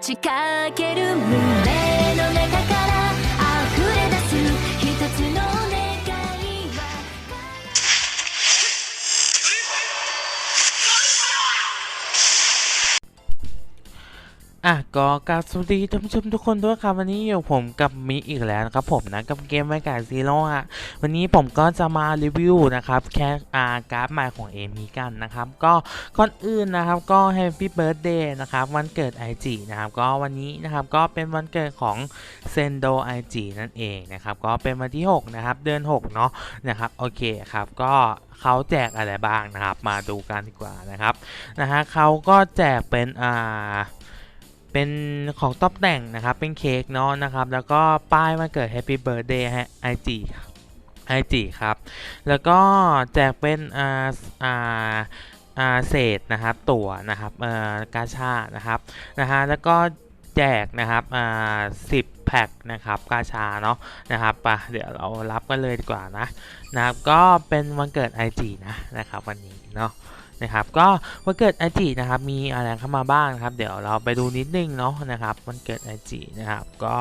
ちかける胸 อะก็กราบสวัสดีท่านผู้ชมทุกคนด้วยครับวันนี้อยู่ผมกับมิอีกแล้วนะครับผมนะกับเกมไวการซีโร่ฮะวันนี้ผมก็จะมารีวิวนะครับแค่อาร์การ์ดใหม่ของเอมีกันนะครับก็ก่อนอื่นนะครับก็ Happy Birthday นะครับวันเกิด IG นะครับก็วันนี้นะครับก็เป็นวันเกิดของเซนโด IG นั่นเองนะครับก็เป็นวันที่ 6 นะครับ เดือน 6 เนาะนะครับโอเคครับก็เขาแจกอะไรบ้างนะครับมาดูกันดีกว่านะครับนะฮะเขาก็แจกเป็นอ่า เป็นของตอบแต่งนะครับ เป็นเค้กเนาะนะครับ แล้วก็ป้ายวันเกิด Happy Birthday ฮะไอจีไอจีครับ แล้วก็แจกเป็นอ่าอ่าอ่าเศษนะครับตั๋วนะครับเอ่อกาชานะครับนะฮะแล้วก็แจกนะครับอ่าสิบแพ็คนะครับกาชาเนาะนะครับปะเดี๋ยวเรารับกันเลยดีกว่านะนะครับก็เป็นวันเกิด IG นะนะครับวันนี้เนาะ นะครับก็วันเกิดไอจีนะครับมีอะไรเข้ามาบ้างนะครับ เดี๋ยวเราไปดูนิดนึงเนาะนะครับวันเกิดไอจีนะครับก็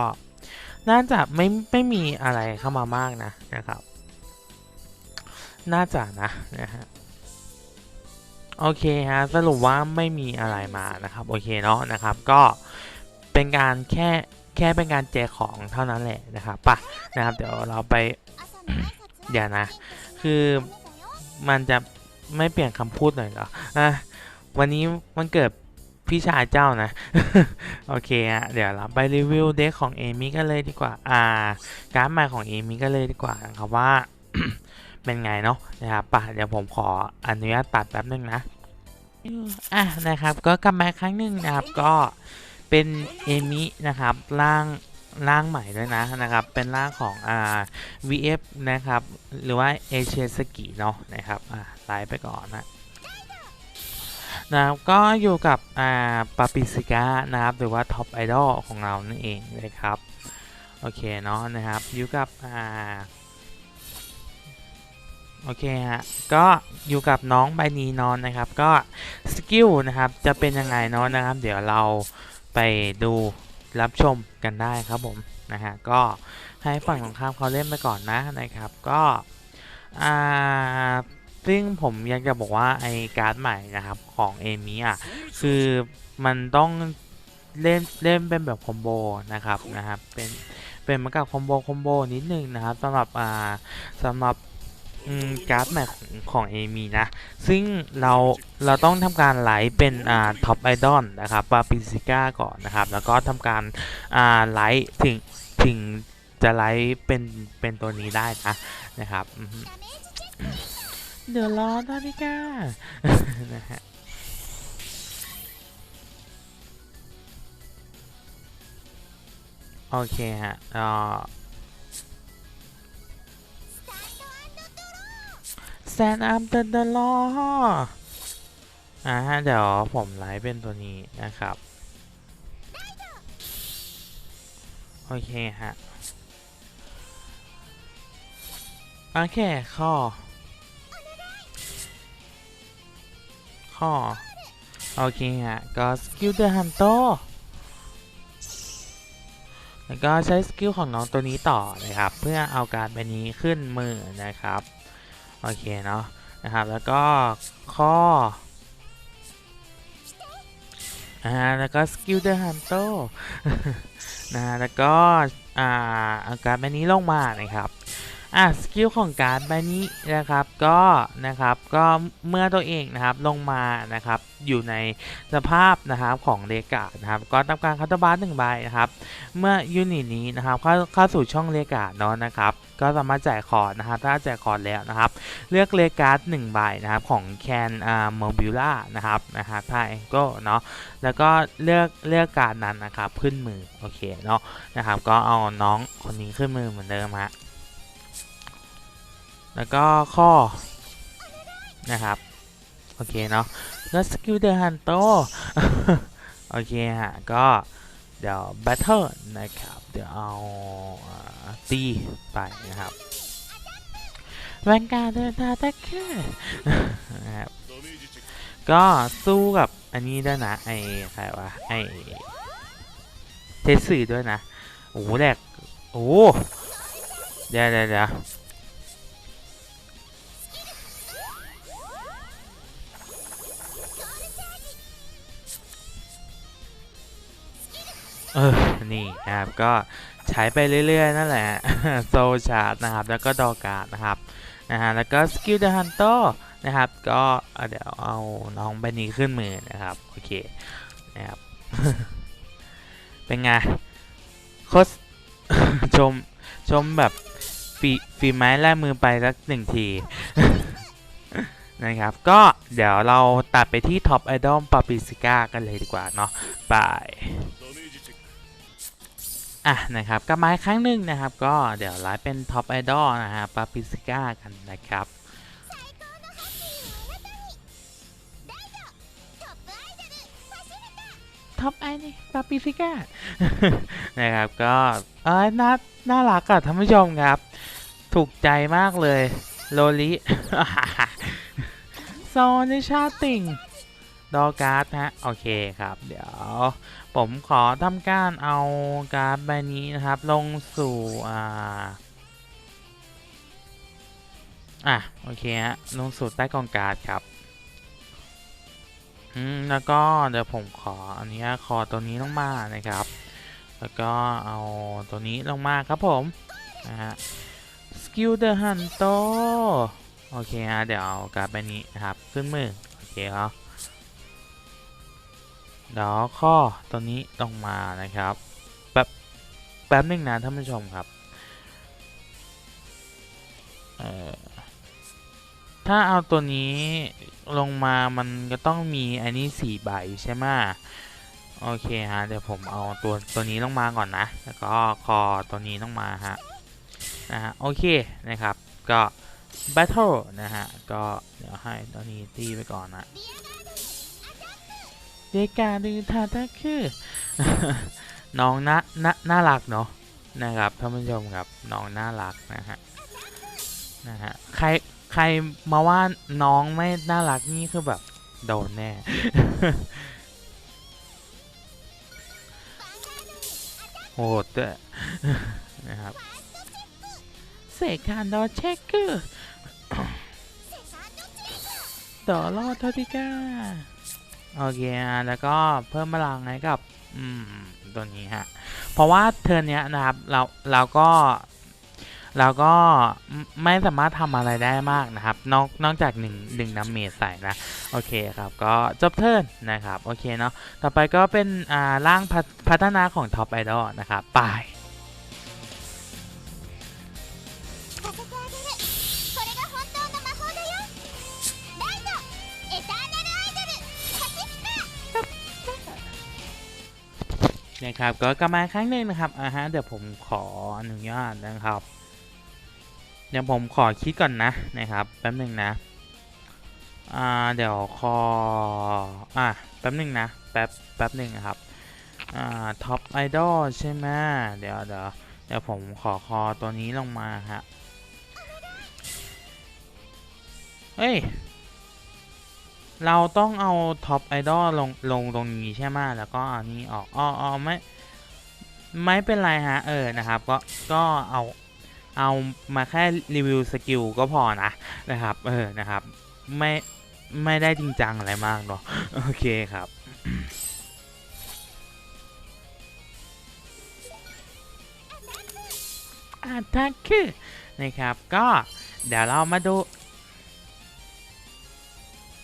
น่าจะไม่ไม่มีอะไรเข้ามามากนะนะครับ น่าจะนะนะฮะโอเคฮะสรุปว่าไม่มีอะไรมานะครับโอเคเนาะนะครับก็เป็นการแค่แค่เป็นการแจกของเท่านั้นแหละนะครับปะนะครับเดี๋ยวเราไปเดี๋ยวนะ คือมันจะ ไม่เปลี่ยนคำพูดหน่อยเหรออะวันนี้มันเกิดพี่ชายเจ้านะ โอเคอะเดี๋ยวเราไปรีวิวเด็กของเอมี่กันเลยดีกว่า อ่า การ์ดใหม่ของเอมี่กันเลยดีกว่านะครับว่า เป็นไงเนาะนะครับป่ะเดี๋ยวผมขออนุญาตตัดแป๊บนึงนะอะนะครับ ก็กลับมาครั้งหนึ่งนะครับ ก็เป็นเอมี่นะครับร่าง ร่างใหม่ด้วยนะนะครับ เป็นร่างของอ่า VF นะครับ หรือว่าเอเชียสกิเนาะนะครับอ่าไลฟ์ไปก่อนนะนะครับก็อยู่กับอ่าปาปิสิก้านะครับ หรือว่าท็อปไอดอลของเรานั่นเองเลยครับ โอเคเนาะนะครับ อยู่กับอ่าโอเคฮะ ก็อยู่กับน้องใบนีนอนนะครับ ก็สกิลนะครับจะเป็นยังไงเนาะนะครับ เดี๋ยวเราไปดูรับชม กันได้ครับผมนะฮะก็ให้ฝั่งของข้ามเขาเล่นไปก่อนนะนะครับก็อ่าซึ่งผมอยากจะบอกว่าไอการ์ดใหม่นะครับของเอมี่อะคือมันต้องเล่นเล่นเป็นแบบคอมโบนะครับนะครับเป็นเป็นเหมือนกับคอมโบคอมโบนิดนึงนะครับสำหรับอ่าสำหรับ การ์ดใหม่ของของเอมี่นะ ซึ่งเราเราต้องทำการไลฟ์เป็นอ่าท็อปไอดอลนะครับปาปิซิก้าก่อนนะครับ แล้วก็ทำการอ่าไลฟ์ถึงถึงจะไลฟ์เป็นเป็นตัวนี้ได้นะนะครับอือฮึเดี๋ยวรอนาฬิกานะฮะโอเคฮะอ่อ stand up the the law อ่าเดี๋ยวผมไลฟ์เป็นตัวนี้นะครับ โอเคฮะ โอเคข้อ ข้อ โอเคฮะ ก็สกิลเดอะฮันโตแล้วก็ใช้สกิลของน้องตัวนี้ต่อนะครับ เพื่อเอาการ์ดใบนี้ขึ้นมือนะครับ โอเคเนาะนะครับแล้วก็ข้ออ่าแล้วก็สกิลเดอะฮันโตนะฮะแล้วก็อ่าอาการแบบนี้ลงมานะครับ อะสกิลของการ์ดใบนี้นะครับก็นะครับก็เมื่อตัวเองนะครับลงมานะครับอยู่ในสภาพนะครับของเลกานะครับก็ทำการคัตบาร์หนึ่งใบนะครับเมื่อยูนิตนี้นะครับเข้าเข้าสู่ช่องเลกาเนาะนะครับก็สามารถจ่ายคอร์ดนะครับถ้าจ่ายคอร์ดแล้วนะครับ เลือกเลการ์ดหนึ่งใบนะครับของแคนอ่าโมบิล่านะครับนะฮะท่าแองก้เนาะแล้วก็เลือกเลือกการนั้นนะครับขึ้นมือโอเคเนาะนะครับก็เอาน้องคนนี้ขึ้นมือเหมือนเดิมฮะ แล้วก็ข้อนะครับ โอเคเนาะแล้วสกิลเดอร์ฮันโตโอเคฮะ ก็เดี๋ยวแบทเทิลนะครับ เดี๋ยวเอาตีไปนะครับแวนการ์ดเดินทางแท็กเกอร์นะครับก็สู้กับอันนี้ด้วยนะ ไอ้ใครวะไอ้ทสสื่ด้วยนะ โอ้แหลกโอ้เดี๋ยวเดี๋ยว เออ นี่นะครับก็ใช้ไปเรื่อยๆ นั่นแหละ โซชาร์ดนะครับ แล้วก็ดอการ์ดนะครับนะฮะแล้วก็สกิลเดอะฮันเตอร์นะครับก็เดี๋ยวเอาน้องใบนี้ขึ้นมือนะครับ โอเคนะครับเป็นไงโคตรชมชมแบบฝีฝีไม้ลายมือไปสักหนึ่งทีนะครับ ก็เดี๋ยวเราตัดไปที่ท็อปไอดอลปาปิซิก้ากันเลยดีกว่าเนาะบาย อะนะครับกลับมาอีกครั้งหนึ่งนะครับ ก็เดี๋ยวไลฟ์เป็นท็อปไอดอลนะฮะปาปิซิก้ากันนะครับท็อปไอนี่ปาปิฟิก้านะครับก็เอ้ยน่าน่ารักอะท่านผู้ชมครับ ถูกใจมากเลย โลลิโซนิชาติง ดอการ์ดนะฮะโอเคครับ เดี๋ยว ผมขอทำการเอาการ์ดใบนี้นะครับ ลงสู่อ่าอะโอเคฮะลงสู่ใต้กองการ์ดครับอืมแล้วก็เดี๋ยวผมขออันนี้คอตัวนี้ลงมานะครับ แล้วก็เอาตัวนี้ลงมาครับผมนะฮะ Skill the Hunter โอเคฮะเดี๋ยวเอาการ์ดใบนี้นะครับ ขึ้นมือโอเคครับ เดี๋ยวเอาข้อตัวนี้ลงมานะครับ แป๊บแป๊บหนึงนะท่านผู้ชมครับเอ่อถ้าเอาตัวนี้ลงมามันก็ต้องมีอันนี้สี่ใบใช่ไหมโอเคฮะเดี๋ยวผมเอาตัวตัวนี้ลงมาก่อนนะ แล้วก็คอตัวนี้ลงมาฮะนะฮะโอเคนะครับก็ Battle นะฮะก็เดี๋ยวให้ตัวนี้ตีไปก่อนนะ เดกาดูทาตาคือ น้องน่าน่าน่ารักเนาะนะครับท่านผู้ชมครับน้องน่ารักนะฮะนะฮะใครใครมาว่าน้องไม่น่ารักนี่คือแบบโดนแน่ โหดด้วยนะครับเสกคานดอเช็คเกอร์ต่อรอดทอติก้า โอเคอะแล้วก็เพิ่มพลังให้กับอืมตัวนี้ฮะเพราะว่าเทิร์นเนี้ยนะครับเราเราก็เราก็ไม่สามารถทำอะไรได้มากนะครับ นอกนอกจากหนึ่งหนึ่งดาเมจใส่นะ โอเคครับ ก็จบเทิร์นนะครับ โอเคเนาะต่อไปก็เป็นอ่าร่างพัฒพัฒนาของท็อปไอดอลนะครับไป นะครับก็กลับมาครั้งหนึ่งนะครับอ่าฮะเดี๋ยวผมขออนุญาตนะครับ เดี๋ยวผมขอคิดก่อนนะนะครับแป๊บหนึ่งนะอ่าเดี๋ยวคออะแป๊บหนึ่งนะแป๊บแป๊บหนึ่งนะครับอ่าท็อปไอดอลใช่ไหมเดี๋ยวเดี๋ยวเดี๋ยวผมขอคอตัวนี้ลงมาฮะเฮ้ย เราต้องเอาท็อปไอดอลลงลงตรงนี้ใช่ไหมแล้วก็อันนี้ออกอ๋ออไม่ไม่เป็นไรฮะเออนะครับ ก็ก็เอาเอามาแค่รีวิวสกิลก็พอนะนะครับเออนะครับไม่ไม่ได้จริงจังอะไรมากเนาะโอเคครับอาทักคือนะครับก็เดี๋ยวเรามาดู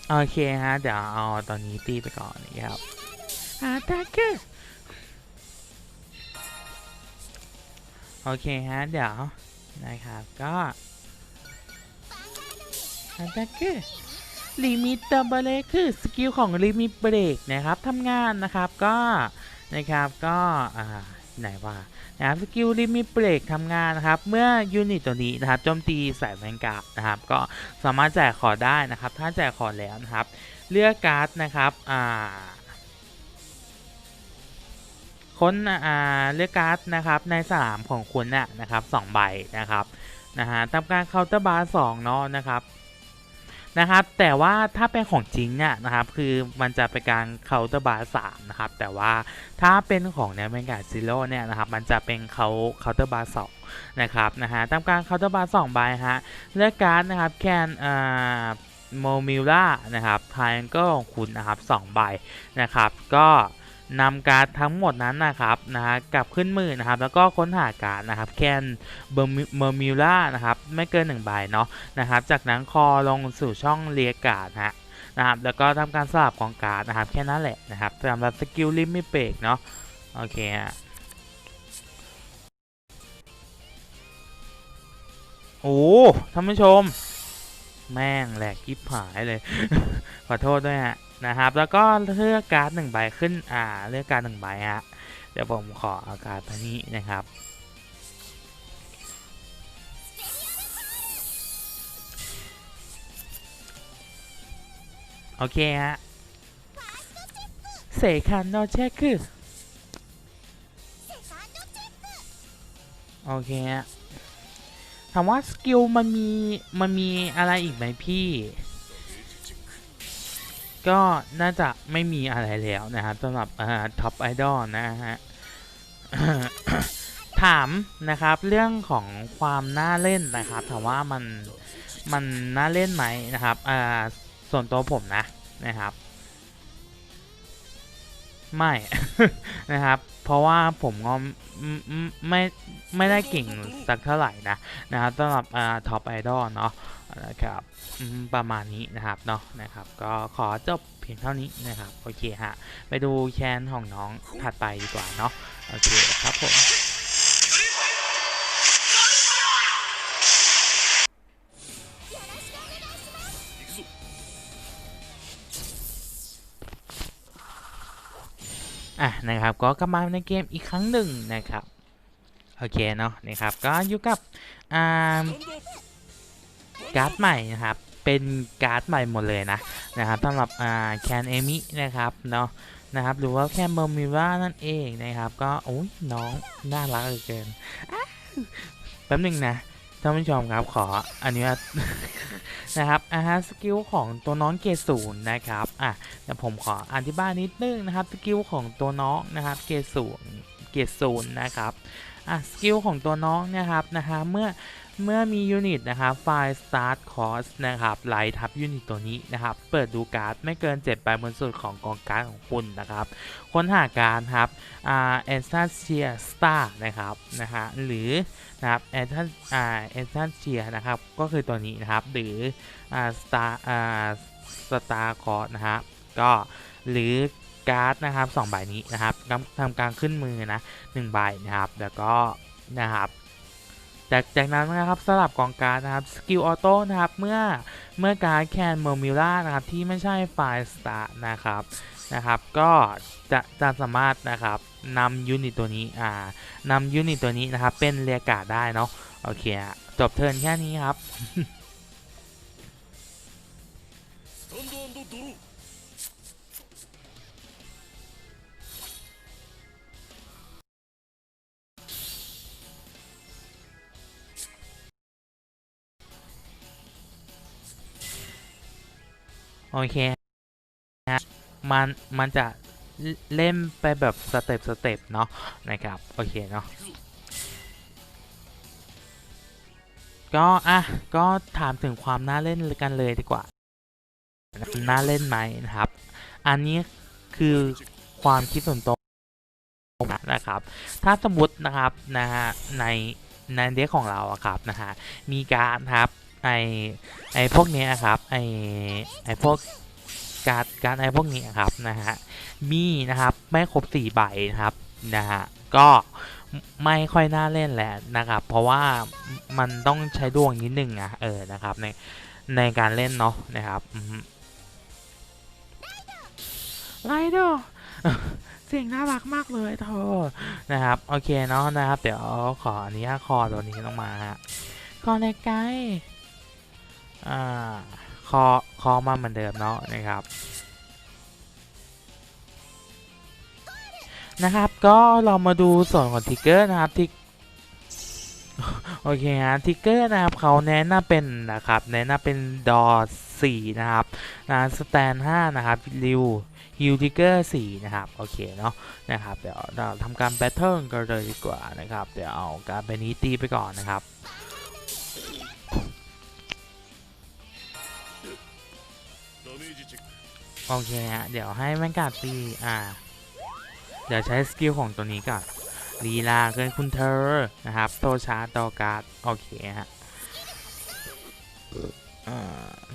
โอเคฮะ เดี๋ยวเอาตอนนี้ตีไปก่อนนะครับอาทักคือโอเคฮะ เดี๋ยวนะครับ ก็อาทักคือลิมิตเตอร์เบรกคือสกิลของลิมิตเบรกนะครับทำงานนะครับก็นะครับก็อ่า ไหนว่านะครับสกิลลิมิตเบรกทำงานนะครับ เมื่อยูนิตตัวนี้นะครับโจมตีใส่แวนการ์ดนะครับ ก็สามารถแจกขอได้นะครับ ถ้าแจกขอแล้วนะครับ เลือกการ์ดนะครับอ่าค้นอ่าเลือกการ์ดนะครับในสนามของคุณน่ะนะครับสองใบนะครับนะฮะทำการเคาน์เตอร์บาร์สองเนาะนะครับ นะครับ แต่ว่าถ้าเป็นของจริงเนี่ยนะครับ คือมันจะเป็นการเคาน์เตอร์บาร์สามนะครับ แต่ว่าถ้าเป็นของเนี่ยเมกาซิโร่เนี่ยนะครับ มันจะเป็นเคาเคาน์เตอร์บาร์สองนะครับนะฮะตามการเคาน์เตอร์บาร์สองใบฮะเลือกการ์ดนะครับแคนอ่าโมมิล่านะครับไทแองเกิลของคุณนะครับสองใบนะครับ ก็ นำการ์ดทั้งหมดนั้นนะครับนะฮะกลับขึ้นมือนะครับ แล้วก็ค้นหาการ์ดนะครับแคนเบอร์มิล่านะครับไม่เกินหนึ่งใบเนาะนะครับ จากนั้นคอลงสู่ช่องเรียกการ์ดฮะนะครับแล้วก็ทำการสลับของการ์ดนะครับแค่นั้นแหละนะครับสำหรับสกิลลิมิเบรกเนาะโอเคฮะโอ้ท่านผู้ชม แม่งแหลกยิบหายเลย ขอโทษด้วยฮะนะครับ แล้วก็เลือกการ์ดหนึ่งใบขึ้นอ่าเลือกการ์ดหนึ่งใบฮะเดี๋ยวผมขออาการ์ดตัวนี้นะครับโอเคฮะเซคันโนเชคคือโอเคฮะ ถามว่าสกิลมันมีมันมีอะไรอีกไหมพี่ ก็น่าจะไม่มีอะไรแล้วนะครับสำหรับท็อปไอดอลนะฮะถามนะครับเรื่องของความน่าเล่นนะครับถามว่ามันมันน่าเล่นไหมนะครับอ่าส่วนตัวผมนะนะครับ ไม่นะครับ เพราะว่าผมก็ไม่ไม่ได้เก่งสักเท่าไหร่นะนะครับสำหรับท็อปไอดอลเนาะนะครับประมาณนี้นะครับเนาะนะครับ ก็ขอจบเพียงเท่านี้นะครับ โอเคฮะ ไปดูแคนของน้องถัดไปดีกว่าเนาะโอเคครับผม อะนะครับก็กลับมาในเกมอีกครั้งหนึ่งนะครับโอเคเนาะนี่ครับก็อยู่กับอ่าการ์ดใหม่นะครับเป็นการ์ดใหม่หมดเลยนะนะครับสำหรับอ่าแคนเอมินะครับเนาะนะครับหรือว่าแคนเบอร์มิว่านั่นเองนะครับก็โอ้ยน้องน่ารักเหลือเกินแป๊บหนึ่งนะ ท่านผู้ชมครับขออนุญาตนะครับอ่าฮะสกิลของตัวน้องเกรดศูนย์นะครับอะเดี๋ยวผมขออธิบายนิดนึงนะครับสกิลของตัวน้องนะครับเกรดศูนย์เกรดศูนย์นะครับอะสกิลของตัวน้องนะครับนะฮะเมื่อเมื่อมียูนิตนะครับไฟล์ start cost นะครับไหลทับยูนิตตัวนี้นะครับ เปิดดูการ์ดไม่เกิน7ใบบนสุดของกองการ์ดของคุณนะครับ ค้นหาการ์ดครับอ่า e n s t a n c i a star นะครับนะฮะหรือ นะครับ e n s t a n อ่า e n s t a n c i a นะครับ ก็คือตัวนี้นะครับ หรืออ่า star อ่า star cost นะครับ ก็หรือการ์ดนะครับสองใบนี้นะครับทำทำการขึ้นมือนะหนึ่งใบนะครับ แล้วก็นะครับจากจากนั้นนะครับสลับกองการ์ดนะครับสกิลออโต้นะครับเมื่อเมื่อการ์ดแคนเมอร์มิล่านะครับที่ไม่ใช่ไฟสตาร์นะครับ นะครับ ก็จะจะสามารถนะครับนำยูนิตตัวนี้อ่านำยูนิตตัวนี้นะครับ เป็นเรียกาได้เนาะโอเคจบเทิร์นแค่นี้ครับโอเค มันมันจะเล่นไปแบบสเต็ปสเต็ปเนาะนะครับ โอเคเนาะก็อะก็ถามถึงความน่าเล่นกันเลยดีกว่า น่าเล่นไหมนะครับ อันนี้คือความคิดส่วนตัวนะครับ ถ้าสมมตินะครับนะฮะในในเด็กของเราอะครับนะฮะมีการครับไอไอพวกเนี้ยครับไอไอพวก การดการดไอพวกนี้ครับนะฮะมีนะครับไม่ครบสี่ใบนะครับนะฮะก็ไม่ค่อยน่าเล่นแหละนะครับ เพราะว่ามันต้องใช้ดวงนิดนึงอะเออนะครับในในการเล่นเนาะนะครับไรเดอร์เสียงน่ารักมากเลยเธอนะครับ โอเคเนาะนะครับ เดี๋ยวขออนุญาตคอตัวนี้ลงมาฮะคอเล็กไกอ่า คอคอมาเหมือนเดิมเนาะนะครับนะครับก็เรามาดูส่วนของทิกเกอร์นะครับที่โอเคฮะทิกเกอร์นะครับเขาแนะนำเป็นนะครับแนะนำเป็นดอสี่นะครับนะสแตนห้านะครับริวฮิวทิกเกอร์สี่นะครับโอเคเนาะนะครับเดี๋ยวเราทำการแบทเทิลกันเลยดีกว่านะครับเดี๋ยวเอาการไปนี้ตีไปก่อนนะครับ โอเคฮะ เดี๋ยวให้แมงกาตีอ่า เดี๋ยวใช้สกิลของตัวนี้ก่อนลีลาเกินคุณเธอ นะครับโตชาร์ตอการ์ด โอเคฮะ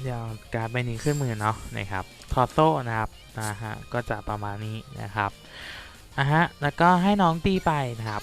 เดี๋ยวการ์ดใบนี้ขึ้นมือเนาะนะครับทอโต้นะครับนะฮะ ก็จะประมาณนี้นะครับอะฮะ แล้วก็ให้น้องตีไปนะครับ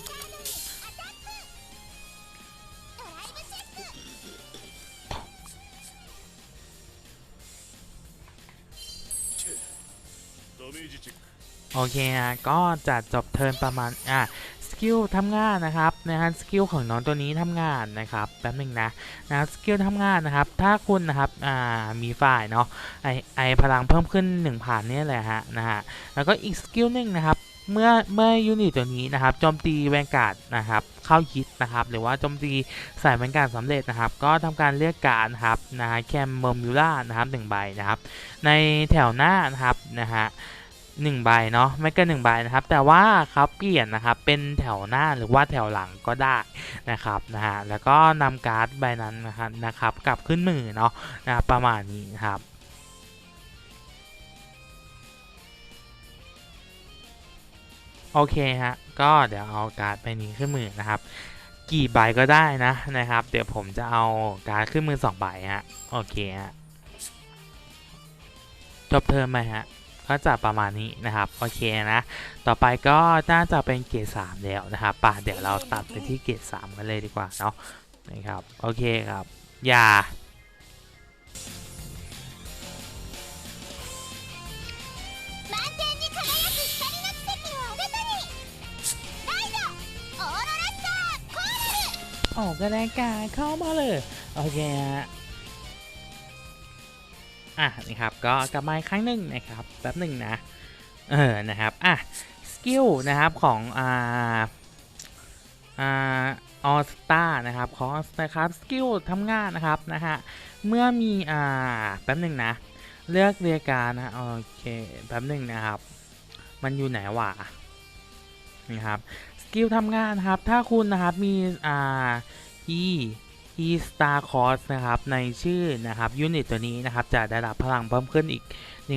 โอเคฮะก็จะจบเทิร์นประมาณอะสกิลทำงานนะครับนะฮะสกิลของน้องตัวนี้ทำงานนะครับแป๊บหนึงนะนะสกิลทำงานนะครับ ถ้าคุณนะครับอ่ามีฝ่ายเนาะไอไอพลังเพิ่มขึ้น1ผ่านเนี่ยแหละฮะนะฮะแล้วก็อีกสกิลหนึ่งนะครับเมื่อเมื่อยูนิตตัวนี้นะครับโจมตีแวนการ์ดนะครับเข้าฮิตนะครับหรือว่าโจมตีใส่แวนการ์ดสำเร็จนะครับ ก็ทำการเลือกการนะครับนะฮะแคมเมอร์มิล่านะครับหนึ่งใบนะครับ ในแถวหน้านะครับนะฮะ หนึ่งใบเนาะไม่เกินหนึ่งใบนะครับ แต่ว่าเขาเปลี่ยนนะครับเป็นแถวหน้าหรือว่าแถวหลังก็ได้นะครับนะฮะแล้วก็นำการ์ดใบนั้นนะครับนะครับกลับขึ้นมือเนาะนะครับประมาณนี้นครับโอเคฮะก็เดี๋ยวเอาการ์ดใบนี้ขึ้นมือนะครับ กี่ใบก็ได้นะนะครับ เดี๋ยวผมจะเอาการ์ดขึ้นมือสองใบฮะโอเคฮะจบเทอมไหมฮะ ก็จะประมาณนี้นะครับ โอเคนะ ต่อไปก็น่าจะเป็นเกรดสามแล้วนะครับป่ะเดี๋ยวเราตัดไปที่เกรดสามกันเลยดีกว่าเนาะนะครับ โอเคครับ อย่าออกกันกาเข้ามาเลย โอเคฮะ อะนะครับก็กลับมาอีกครั้งหนึ่งนะครับแป๊บหนึ่งนะเออนะครับอะสกิลนะครับของอ่าอ่าออสตานะครับคอสนะครับสกิลทำงานนะครับนะฮะเมื่อมีอ่าแป๊บหนึ่งนะ เลือกเรียการนะโอเคแป๊บหนึ่งนะครับ มันอยู่ไหนวะนี่ครับสกิลทำงานนะครับถ้าคุณนะครับมีอ่า e e star cost นะครับ ในชื่อนะครับยูนิตตัวนี้นะครับ จะได้รับพลังเพิ่มขึ้นอีก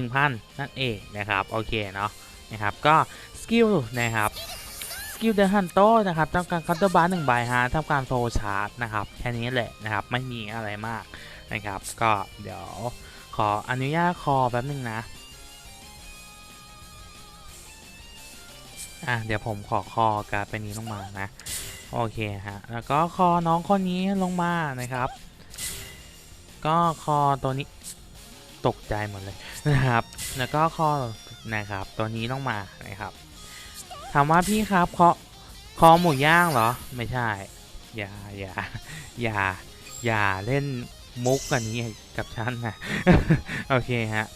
1,000 นั่นเองนะครับ โอเคเนาะนะครับ ก็สกิลนะครับสกิลเดฮันโตนะครับต้องการคัตเตอร์บาร์หนึ่งใบฮะทำการโซชาร์จนะครับ แค่นี้แหละนะครับ ไม่มีอะไรมากนะครับ ก็เดี๋ยวขออนุญาตคอแป๊บนึงนะอะเดี๋ยวผมขอคอการดไปนี้ลงมานะ โอเคฮะ แล้วก็คอน้องคนนี้ลงมานะครับ ก็คอตัวนี้ตกใจหมดเลยนะครับ แล้วก็คอนะครับ ตัวนี้ลงมานะครับ ถามว่าพี่ครับคอคอหมูย่างเหรอ ไม่ใช่ อย่าอย่าอย่าอย่าเล่นมุกกันนี้กับฉันนะ โอเคฮะ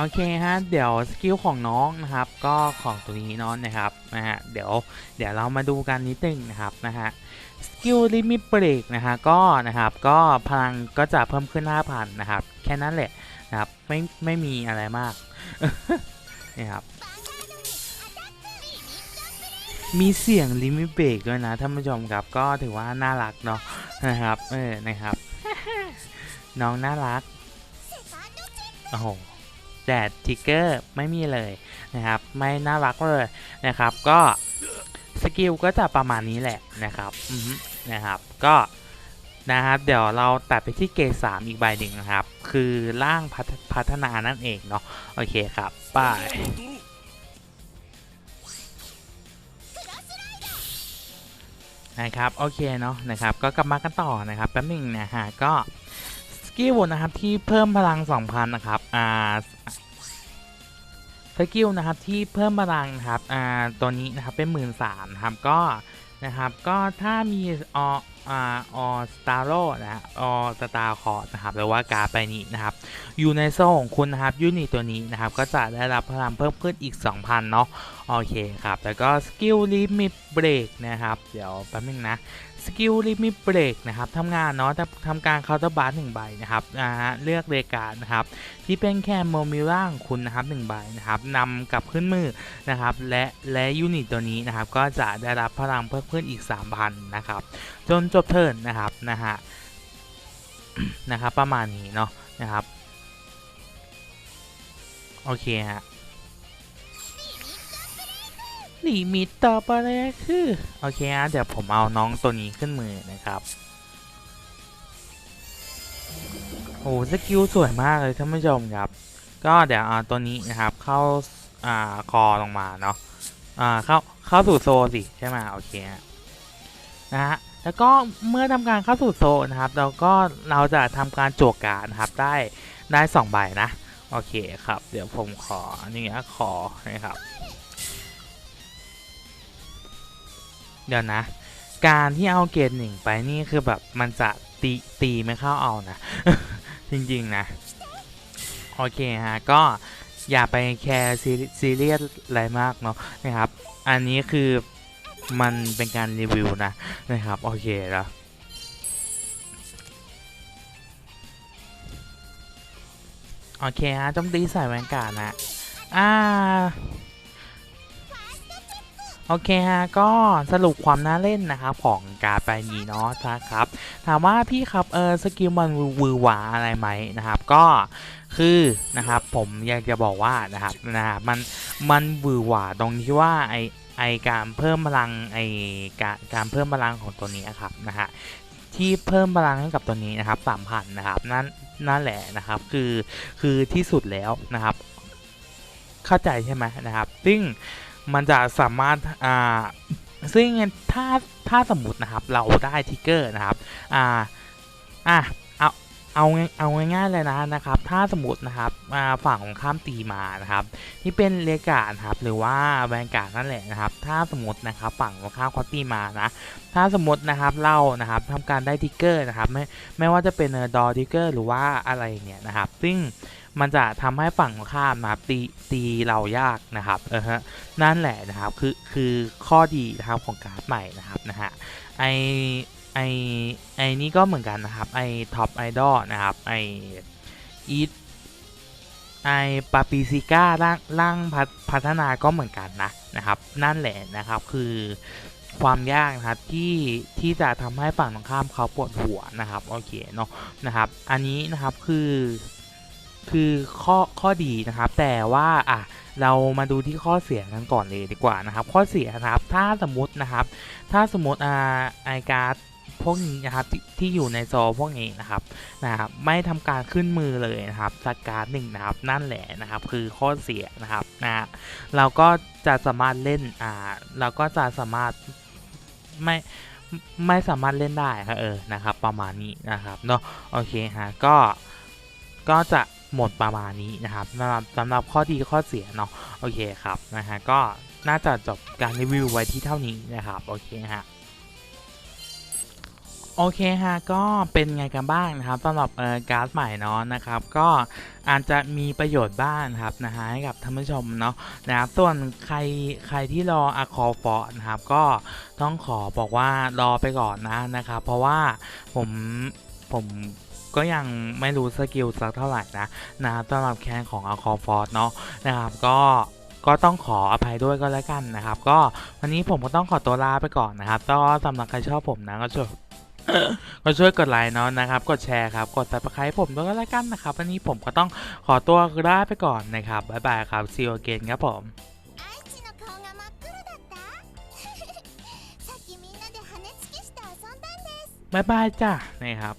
โอเคฮะเดี๋ยวสกิลของน้องนะครับ ก็ของตัวนี้น้องนะครับนะฮะเดี๋ยวเดี๋ยวเรามาดูกันนิดนึงนะครับนะฮะสกิลลิมิตเบรกนะฮะก็นะครับก็พลังก็จะเพิ่มขึ้น 5,000นนะครับ แค่นั้นแหละนะครับไม่ไม่มีอะไรมากนี่ครับมีเสียงลิมิเบรกด้วยนะท่านผู้ชมครับก็ถือว่าน่ารักเนาะนะครับเออนะครับ น้องน่ารักโอ้โห แต่ทิกเกอร์ไม่มีเลยนะครับ ไม่น่ารักเลยนะครับ ก็สกิลก็จะประมาณนี้แหละนะครับอืนะครับก็นะครับเดี๋ยวเราตัดไปที่เกสามอีกใบหนึ่งนะครับ คือร่างพัฒพัฒนานั่นเองเนาะโอเคครับไปนะครับโอเคเนาะนะครับก็กลับมากันต่อนะครับแป๊บนึงนะฮะก็ กิลนะครับที่เพิ่มพลัง 2,000 นะครับอ่าสกิลนะครับที่เพิ่มพลังนะครับอ่าตัวนี้นะครับเป็นหมื่นสามครับก็นะครับก็ถ้ามีออ่าออสตารโรนะออสตาคอร์ดนะครับหรือว่าการ์ดใบนี้นะครับอยู่ในโซ่ของคุณนะครับยูนิตตัวนี้นะครับก็จะได้รับพลังเพิ่มขึ้นอีก 2,000 เนาะโอเคครับ แล้วก็สกิลลิมิตเบรกนะครับ เดี๋ยวแป๊บนึงนะ สกิลลิมิเบรกนะครับทำงานเนาะทำทำการเคาน์เตอร์บาร์หนึ่งใบนะครับนะฮะเลือกเรกานะครับที่เป็นแค่โมมิล่างคุณนะครับหนึ่งใบนะครับนำกลับขึ้นมือนะครับและและยูนิตตัวนี้นะครับก็จะได้รับพลังเพิ่มขึ้นอีก 3,000นะครับจนจบเทิร์นนะครับนะฮะนะครับประมาณนี้เนาะนะครับโอเคฮะ ลิมิตต่อไปเลยคือ โอเคฮะเดี๋ยวผมเอาน้องตัวนี้ขึ้นมือนะครับโอ้สกิลสวยมากเลยท่านผู้ชมครับ ก็เดี๋ยวเอาตัวนี้นะครับเข้าอ่าคอลงมาเนาะอ่าเข้าเข้าสู่โซสิใช่ไหมโอเคนะฮะแล้วก็เมื่อทำการเข้าสู่โซนะครับ เราก็เราจะทำการโจวกการนะครับได้ได้สองใบนะโอเคครับ เดี๋ยวผมขออันนี้ยขอนะครับ เดี๋ยวนะ การที่เอาเกรดหนึ่งไปนี่คือแบบมันจะตีตีไม่เข้าเอานะ จริงๆนะ โอเคฮะ ก็อย่าไปแคร์ซีเรียสอะไรมากเนาะนะครับ อันนี้คือมันเป็นการรีวิวนะนะครับ โอเคแล้วโอเคฮะจมตีใส่แวนการ์ดนะอ่า โอเคฮะก็สรุปความน่าเล่นนะครับของการดใบนี้เนาะนะครับ ถามว่าพี่ครับเออสกิลมันวือหวาอะไรไหมนะครับ ก็คือนะครับผมอยากจะบอกว่านะครับนะครับมันมันวือหวาตรงที่ว่าไอไอการเพิ่มพลังไอการการเพิ่มพลังของตัวนี้ครับนะฮะที่เพิ่มพลังให้กับตัวนี้นะครับสามพันนะครับนั่นนั่นแหละนะครับคือคือที่สุดแล้วนะครับ เข้าใจใช่ไหมนะครับ ซึ่ง มันจะสามารถอ่าซึ่งถ้าถ้าสมมตินะครับเราได้ทิกเกอร์นะครับอ่าอะเอาเอาเอาง่ายๆเลยนะนะครับ ถ้าสมมตินะครับฝั่งของข้ามตีมานะครับ ที่เป็นเลกาดครับหรือว่าแวนการ์ดนั่นแหละนะครับ ถ้าสมมตินะครับฝั่งของข้ามคอตตีมานะถ้าสมมตินะครับเรานะครับทำการได้ทิกเกอร์นะครับไม่ไม่ว่าจะเป็นดอทิกเกอร์หรือว่าอะไรเนี่ยนะครับ ซึ่งมันจะทำให้ฝั่งของข้ามนะครับตีตีเรายากนะครับเออฮะนั่นแหละนะครับคือคือข้อดีนะครับของการ์ดใหม่นะครับนะฮะไอไอไอนี่ก็เหมือนกันนะครับไอท็อปไอดอลนะครับไออีทไอปาปิซิก้าร่างร่างพัฒพัฒนาก็เหมือนกันนะนะครับนั่นแหละนะครับคือความยากนะครับที่ที่จะทำให้ฝั่งตรงข้ามเขาปวดหัวนะครับโอเคเนาะนะครับ อันนี้นะครับคือ คือข้อข้อดีนะครับ แต่ว่าอะเรามาดูที่ข้อเสียกันก่อนเลยดีกว่านะครับ ข้อเสียนะครับ ถ้าสมมตินะครับ ถ้าสมมติอ่าไอการ์ดพวกนี้นะครับที่ที่อยู่ในโซลพวกนี้นะครับนะครับไม่ทำการขึ้นมือเลยนะครับสักการ์ดหนึ่งนะครับนั่นแหละนะครับ คือข้อเสียนะครับนะฮะเราก็จะสามารถเล่นอ่าเราก็จะสามารถไม่ไม่สามารถเล่นได้ครับเออนะครับ ประมาณนี้นะครับเนาะโอเคฮะก็ก็จะ หมดประมาณนี้นะครับสำหรับสำหรับข้อดีข้อเสียเนาะโอเคครับนะฮะก็น่าจะจบการรีวิวไว้ที่เท่านี้นะครับโอเคฮะโอเคฮะก็เป็นไงกันบ้างนะครับสำหรับเอ่อการ์ดใหม่เนาะนะครับ ก็อาจจะมีประโยชน์บ้างครับนะฮะให้กับท่านผู้ชมเนาะนะครับส่วนใครใครที่รออะคอฟอร์นะครับ ก็ต้องขอบอกว่ารอไปก่อนนะนะครับ เพราะว่าผมผม ก็ยังไม่รู้สกิลสักเท่าไหร่นะนะครับสำหรับแคนของอัลคอฟอร์ดเนาะนะครับก็ก็ต้องขออภัยด้วยก็แล้วกันนะครับ ก็วันนี้ผมก็ต้องขอตัวลาไปก่อนนะครับก็สำหรับใครชอบผมนะก็ช่วยก็ช่วยกดไลค์เนาะนะครับ กดแชร์ครับ กดซับสไคให้ผมด้วยก็แล้วกันนะครับ วันนี้ผมก็ต้องขอตัวลาไปก่อนนะครับ บ๊ายบายครับซีโอเกนครับผมบ๊ายบายจ้ะนะครับ